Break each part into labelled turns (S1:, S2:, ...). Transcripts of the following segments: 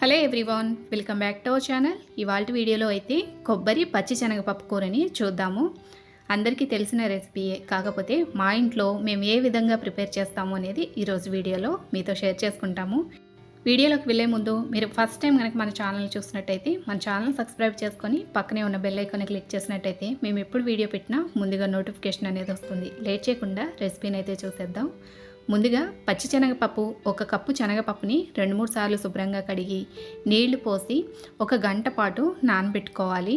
S1: Hello everyone welcome back to our channel. ఇవాళ వీడియోలో అయితే కొబ్బరి పచ్చి శనగపప్పు కూరని చూద్దాము. అందరికీ తెలిసిన రెసిపీయే కాకపోతే మా ఇంట్లో మేము ఏ విధంగా ప్రిపేర్ చేస్తాము అనేది ఈరోజు వీడియోలో మీతో షేర్ చేసుకుంటాము. వీడియోలోకి వెళ్ళే ముందు మీరు ఫస్ట్ టైం కనుక మన ఛానల్ చూసినట్టయితే మన ఛానల్ సబ్స్క్రైబ్ చేసుకొని పక్కనే ఉన్న బెల్ ఐకాన్ని క్లిక్ చేసినట్టయితే మేము ఎప్పుడు వీడియో పెట్టినా ముందుగా నోటిఫికేషన్ అనేది వస్తుంది. లేట్ చేయకుండా రెసిపీని అయితే చూసేద్దాం. ముందుగా పచ్చి శనగపప్పు ఒక కప్పు శనగపప్పుని రెండు మూడు సార్లు శుభ్రంగా కడిగి నీళ్ళు పోసి ఒక గంట పాటు నానబెట్టుకోవాలి.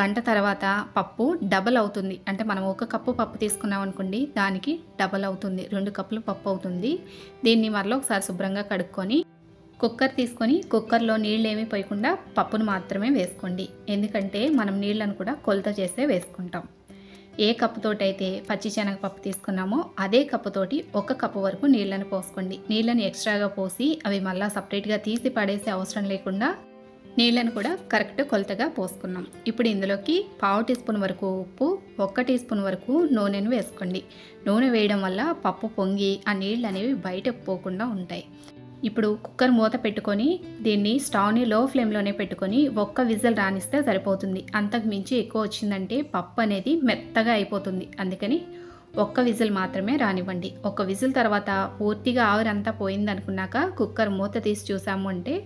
S1: గంట తర్వాత పప్పు డబల్ అవుతుంది. అంటే మనం ఒక కప్పు పప్పు తీసుకున్నాం అనుకోండి దానికి డబల్ అవుతుంది. రెండు కప్పులు పప్పు అవుతుంది. దీన్ని మరలో ఒకసారి శుభ్రంగా కడుక్కొని కుక్కర్ తీసుకొని కుక్కర్లో నీళ్ళు ఏమీ పోయకుండా పప్పును మాత్రమే వేసుకోండి. ఎందుకంటే మనం నీళ్ళను కూడా కొలత చేసే వేసుకుంటాం. ఏ కప్పుతోటి అయితే పచ్చి శనగపప్పు తీసుకున్నామో అదే కప్పుతోటి ఒక కప్పు వరకు నీళ్ళని పోసుకోండి. నీళ్ళని ఎక్స్ట్రాగా పోసి అవి మళ్ళీ సపరేట్గా తీసి పడేసే అవసరం లేకుండా నీళ్ళను కూడా కరెక్ట్ కొలతగా పోసుకున్నాం. ఇప్పుడు ఇందులోకి పావు టీ స్పూన్ వరకు ఉప్పు ఒక్క టీ స్పూన్ వరకు నూనెను వేసుకోండి. నూనె వేయడం వల్ల పప్పు పొంగి ఆ నీళ్ళు అనేవి బయటకు పోకుండా ఉంటాయి. ఇప్పుడు కుక్కర్ మూత పెట్టుకొని దీన్ని స్టవ్ని లో ఫ్లేమ్లోనే పెట్టుకొని ఒక్క విజిల్ రానిస్తే సరిపోతుంది. అంతకు మించి ఎక్కువ వచ్చిందంటే పప్పు అనేది మెత్తగా అయిపోతుంది. అందుకని ఒక్క విజిల్ మాత్రమే రానివ్వండి. ఒక విజిల్ తర్వాత పూర్తిగా ఆవిరంతా పోయింది అనుకున్నాక కుక్కర్ మూత తీసి చూసాము అంటే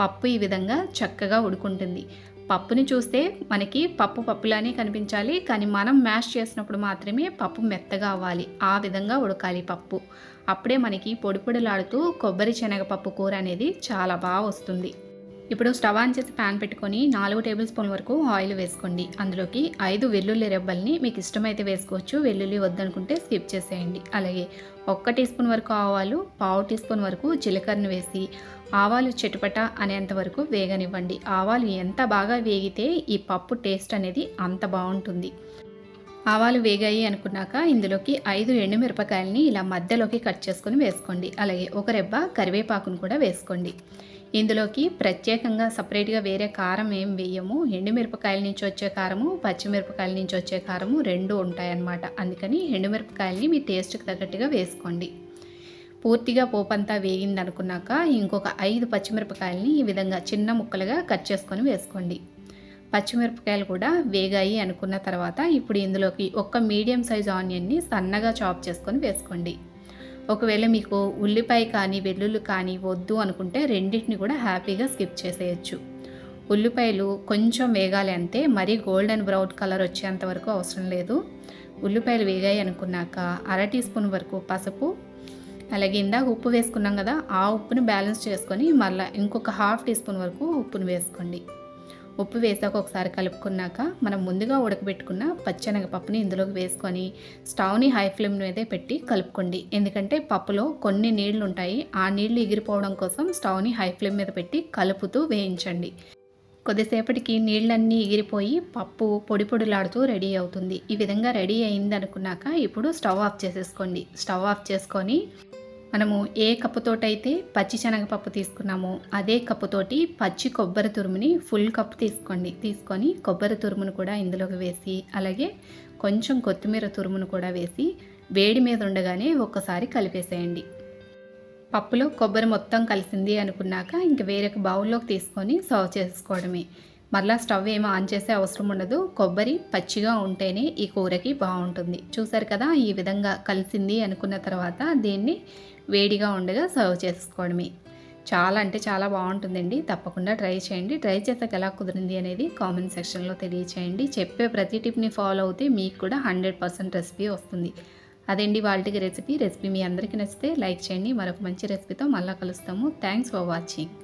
S1: పప్పు ఈ విధంగా చక్కగా ఉడుకుంటుంది. పప్పుని చూస్తే మనకి పప్పు పప్పులానే కనిపించాలి కానీ మనం మ్యాష్ చేసినప్పుడు మాత్రమే పప్పు మెత్తగా అవ్వాలి. ఆ విధంగా ఉడకాలి పప్పు. అప్పుడే మనకి పొడి పొడిలాడుతూ కొబ్బరి శనగపప్పు కూర అనేది చాలా బాగా వస్తుంది. ఇప్పుడు స్టవ్ ఆన్ చేసి ప్యాన్ పెట్టుకొని నాలుగు టేబుల్ స్పూన్ వరకు ఆయిల్ వేసుకోండి. అందులోకి ఐదు వెల్లుల్లి రెబ్బల్ని మీకు ఇష్టమైతే వేసుకోవచ్చు. వెల్లుల్లి వద్దనుకుంటే స్కిప్ చేసేయండి. అలాగే ఒక్క టీ స్పూన్ వరకు ఆవాలు పావు టీ స్పూన్ వరకు జీలకర్రను వేసి ఆవాలు చెటుపట అనేంత వరకు వేగనివ్వండి. ఆవాలు ఎంత బాగా వేగితే ఈ పప్పు టేస్ట్ అనేది అంత బాగుంటుంది. ఆవాలు వేగాయి అనుకున్నాక ఇందులోకి ఐదు ఎండుమిరపకాయలని ఇలా మధ్యలోకి కట్ చేసుకొని వేసుకోండి. అలాగే ఒక రెబ్బ కరివేపాకును కూడా వేసుకోండి. ఇందులోకి ప్రత్యేకంగా సపరేట్గా వేరే కారం ఏం వేయము. ఎండుమిరపకాయల నుంచి వచ్చే కారము పచ్చిమిరపకాయల నుంచి వచ్చే కారము రెండు ఉంటాయన్నమాట. అందుకని ఎండుమిరపకాయలని మీ టేస్ట్కి తగ్గట్టుగా వేసుకోండి. పూర్తిగా పోపంతా వేగింది అనుకున్నాక ఇంకొక ఐదు పచ్చిమిరపకాయలని ఈ విధంగా చిన్న ముక్కలుగా కట్ చేసుకొని వేసుకోండి. పచ్చిమిరపకాయలు కూడా వేగాయి అనుకున్న తర్వాత ఇప్పుడు ఇందులోకి ఒక మీడియం సైజ్ ఆనియన్ని సన్నగా చాప్ చేసుకొని వేసుకోండి. ఒకవేళ మీకు ఉల్లిపాయ కానీ వెల్లుల్లి కానీ వద్దు అనుకుంటే రెండింటిని కూడా హ్యాపీగా స్కిప్ చేసేయచ్చు. ఉల్లిపాయలు కొంచెం వేగాలి అంతే మరీ గోల్డెన్ బ్రౌన్ కలర్ వచ్చేంత వరకు అవసరం లేదు. ఉల్లిపాయలు వేగాయి అనుకున్నాక అర టీ స్పూన్ వరకు పసుపు అలాగే ఇందాక ఉప్పు వేసుకున్నాం కదా ఆ ఉప్పుని బ్యాలెన్స్ చేసుకొని మళ్ళీ ఇంకొక హాఫ్ టీ స్పూన్ వరకు ఉప్పును వేసుకోండి. ఉప్పు వేసాక ఒకసారి కలుపుకున్నాక మనం ముందుగా ఉడకబెట్టుకున్న పచ్చనగపప్పుని ఇందులోకి వేసుకొని స్టవ్ని హై ఫ్లేమ్ మీదే పెట్టి కలుపుకోండి. ఎందుకంటే పప్పులో కొన్ని నీళ్ళు ఉంటాయి. ఆ నీళ్ళు ఎగిరిపోవడం కోసం స్టవ్ని హై ఫ్లేమ్ మీద పెట్టి కలుపుతూ వేయించండి. కొద్దిసేపటికి నీళ్ళన్నీ ఎగిరిపోయి పప్పు పొడి పొడిలాడుతూ రెడీ అవుతుంది. ఈ విధంగా రెడీ అయింది అనుకున్నాక ఇప్పుడు స్టవ్ ఆఫ్ చేసేసుకోండి. స్టవ్ ఆఫ్ చేసుకొని మనము ఏ కప్పుతోటైతే పచ్చి శనగపప్పు తీసుకున్నామో అదే కప్పుతోటి పచ్చి కొబ్బరి తురుముని ఫుల్ కప్ తీసుకోండి. తీసుకొని కొబ్బరి తురుమును కూడా ఇందులోకి వేసి అలాగే కొంచెం కొత్తిమీర తురుమును కూడా వేసి వేడి మీద ఉండగానే ఒక్కసారి కలిపేసేయండి. పప్పులో కొబ్బరి మొత్తం కలిసింది అనుకున్నాక ఇంక వేరొక బౌల్లోకి తీసుకొని సర్వ్ చేసుకోవడమే. మరలా స్టవ్ ఏమో ఆన్ చేసే అవసరం ఉండదు. కొబ్బరి పచ్చిగా ఉంటేనే ఈ కూరకి బాగుంటుంది. చూసారు కదా ఈ విధంగా కలిసింది అనుకున్న తర్వాత దీన్ని వేడిగా ఉండగా సర్వ్ చేసుకోవడమే. చాలా అంటే చాలా బాగుంటుందండి. తప్పకుండా ట్రై చేయండి. ట్రై చేసాక ఎలా కుదిరింది అనేది కామెంట్ సెక్షన్లో తెలియచేయండి. చెప్పే ప్రతి టిప్ని ఫాలో అవుతే మీకు కూడా హండ్రెడ్ పర్సెంట్ రెసిపీ వస్తుంది. అదండి వాళ్ళకి రెసిపీ. రెసిపీ మీ అందరికీ నచ్చితే లైక్ చేయండి. మరొక మంచి రెసిపీతో మళ్ళీ కలుస్తాము. Thanks for watching.